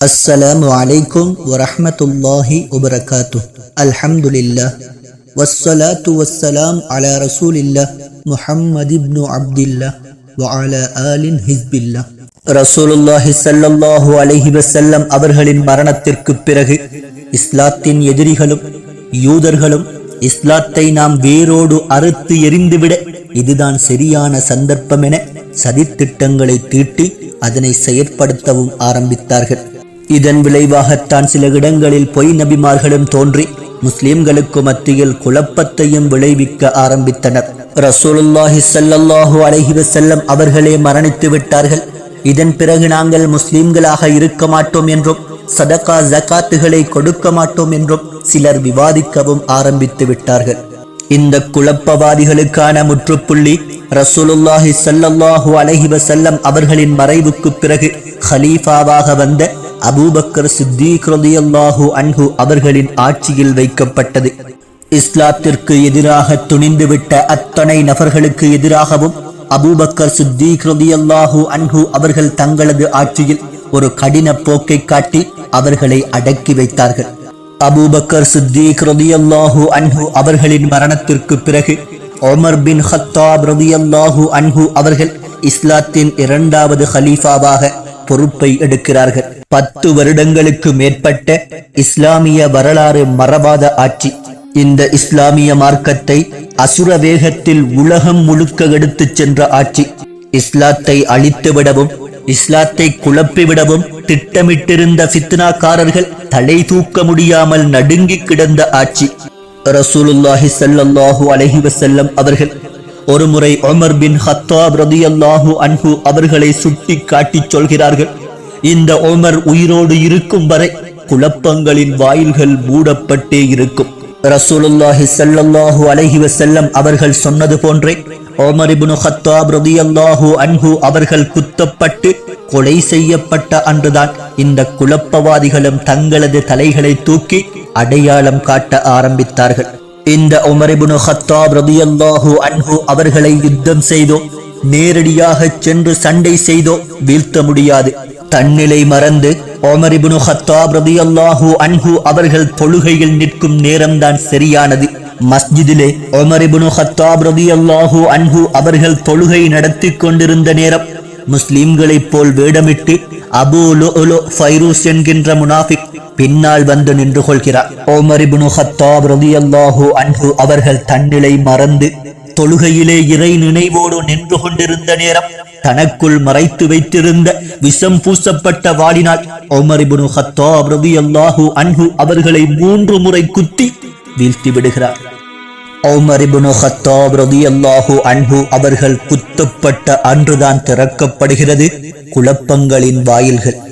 அஸ்ஸலாமு அலைக்கும் வரஹமத்துல்லாஹி உபரகாத்து அல்ஹம்துலில்லா வஸ்ஸலாத்து வஸ்ஸலாம் அலா ரசூலில்லா முஹம்மது இப்னு அப்துல்லா வஅலா ஆலின் ஹிஸ்பில்லா ரசூலுல்லாஹி ஸல்லல்லாஹு அலைஹி வஸல்லம் அவர்களின் மரணத்திற்கு பிறகு இஸ்லாத்தின் எதிரிகளும் யூதர்களும் இஸ்லாத்தை நாம் வேரோடு அறுத்து எரிந்துவிட இதுதான் சரியான சந்தர்ப்பம் என சதித்திட்டங்களை தீட்டி அதனை செயற்படுத்தவும் ஆரம்பித்தார்கள். இதன் விளைவாகத்தான் சில இடங்களில் பொய் நபிமார்களும் தோன்றி முஸ்லிம்களுக்கு மத்தியில் குழப்பத்தையும் விளைவிக்க ஆரம்பித்தனர். ரசூலுல்லாஹி ஸல்லல்லாஹு அலஹி வசல்லம் அவர்களே மரணித்து விட்டார்கள். இதன் பிறகு நாங்கள் முஸ்லிம்களாக இருக்க மாட்டோம் என்றும் சதகா ஜகாத்துகளை கொடுக்க மாட்டோம் என்றும் சிலர் விவாதிக்கவும் ஆரம்பித்து விட்டார்கள். இந்த குழப்பவாதிகளுக்கான முற்றுப்புள்ளி ரசூலுல்லாஹி சல்லல்லாஹு அலஹி வசல்லம் அவர்களின் மறைவுக்கு பிறகு ஹலீஃபாவாக வந்த அபூபக்கர் சித்தீக் ரதியல்லாஹு அன்ஹு அவர்களின் ஆட்சியில் வைக்கப்பட்டது. இஸ்லாத்திற்கு எதிராக துணிந்துவிட்ட அத்தனை நபர்களுக்கு எதிராகவும் அபூபக்கர் சித்தீக் ரதியல்லாஹு அன்ஹு அவர்கள் தங்களது ஆட்சியில் ஒரு கடின போக்கை காட்டி அவர்களை அடக்கி வைத்தார்கள். அபூபக்கர் சித்தீக் ரதியல்லாஹு அன்ஹு அவர்களின் மரணத்திற்கு பிறகு ஒமர் பின் ஹத்தாப் ரதியல்லாஹு அன்ஹு அவர்கள் இஸ்லாத்தின் இரண்டாவது ஹலீஃபாவாக பொறுப்பை எடுக்கிறார்கள். பத்து வருடங்களுக்கு மேற்பட்ட இஸ்லாமிய வரலாறு மறவாத ஆட்சி. இந்த இஸ்லாமிய மார்க்கத்தை அசுர வேகத்தில் உலகம் முழுக்க எடுத்துச் சென்ற ஆட்சி. இஸ்லாத்தை அழித்து விடவும் இஸ்லாத்தை குழப்பிவிடவும் திட்டமிட்டிருந்த ஃபித்னாக்காரர்கள் தலை தூக்க முடியாமல் நடுங்கி கிடந்த ஆட்சி. ரசூலுல்லாஹி சல்லாஹூ அலஹி வசல்லம் அவர்கள் ஒருமுறை உமர் பின் ஹத்தாப் ரதியல்லாஹு அன்ஹு அவர்களை சுட்டி காட்டிச் சொல்கிறார்கள். இந்த உமர் உயிரோடு இருக்கும் வரை குழப்பங்களின் வாயில்கள் மூடப்பட்டே இருக்கும். ரசூலுல்லாஹி சல்லல்லாஹு அலைஹி வஸல்லம் அவர்கள் சொன்னது போன்றே ஓமர் இபுனு ஹத்தாப் ரதியல்லாஹு அன்ஹு அவர்கள் குத்தப்பட்டு கொலை செய்யப்பட்ட அன்றுதான் இந்த குழப்பவாதிகளும் தங்களது தலைகளை தூக்கி அடையாளம் காட்ட ஆரம்பித்தார்கள். இந்த உமர் இப்னு ஹத்தாப் ரதியல்லாஹு அன்ஹு அவர்களை யுத்தம் செய்தோ நேரடியாக சென்று சண்டை செய்தோ வீழ்த்த முடியாது. தன்னிலை மறந்து ஓமர் இப்னு ஹத்தாப் ரலியல்லாஹு அன்ஹு அவர்கள் தொழுகையில் நிற்கும் நேரம்தான் சரியானது. மஸ்ஜிதிலே ஓமர் இப்னு ஹத்தாப் ரலியல்லாஹு அன்ஹு அவர்கள் தொழுகை நடத்தி கொண்டிருந்த நேரம் முஸ்லிம்களைப் போல் வேடமிட்டு அபு ஃபைரூஸ் என்கின்ற முனாஃபிக் பின்னால் வந்து நின்று கொள்கிறார் ஓமர் இப்னு ஹத்தாப் ரலியல்லாஹு அன்ஹு அவர்கள் தன்னிலை மறந்து தொழுகையிலே இறை நினைவோடு நின்று கொண்டிருந்த நேரம் தனக்குள் மறைத்து வைத்திருந்த விஷம் பூசப்பட்ட வாளினால் ஓமரி இப்னு ஹத்தாப் ரலியல்லாஹு அன்ஹு அவர்களை மூன்று முறை குத்தி வீழ்த்தி விடுகிறார் ஒமர் ஹத்தாப் ரதியல்லாஹு அன்பு அவர்கள் குத்தப்பட்ட அன்றுதான் திறக்கப்படுகிறது. குழப்பங்களின் வாயில்கள்.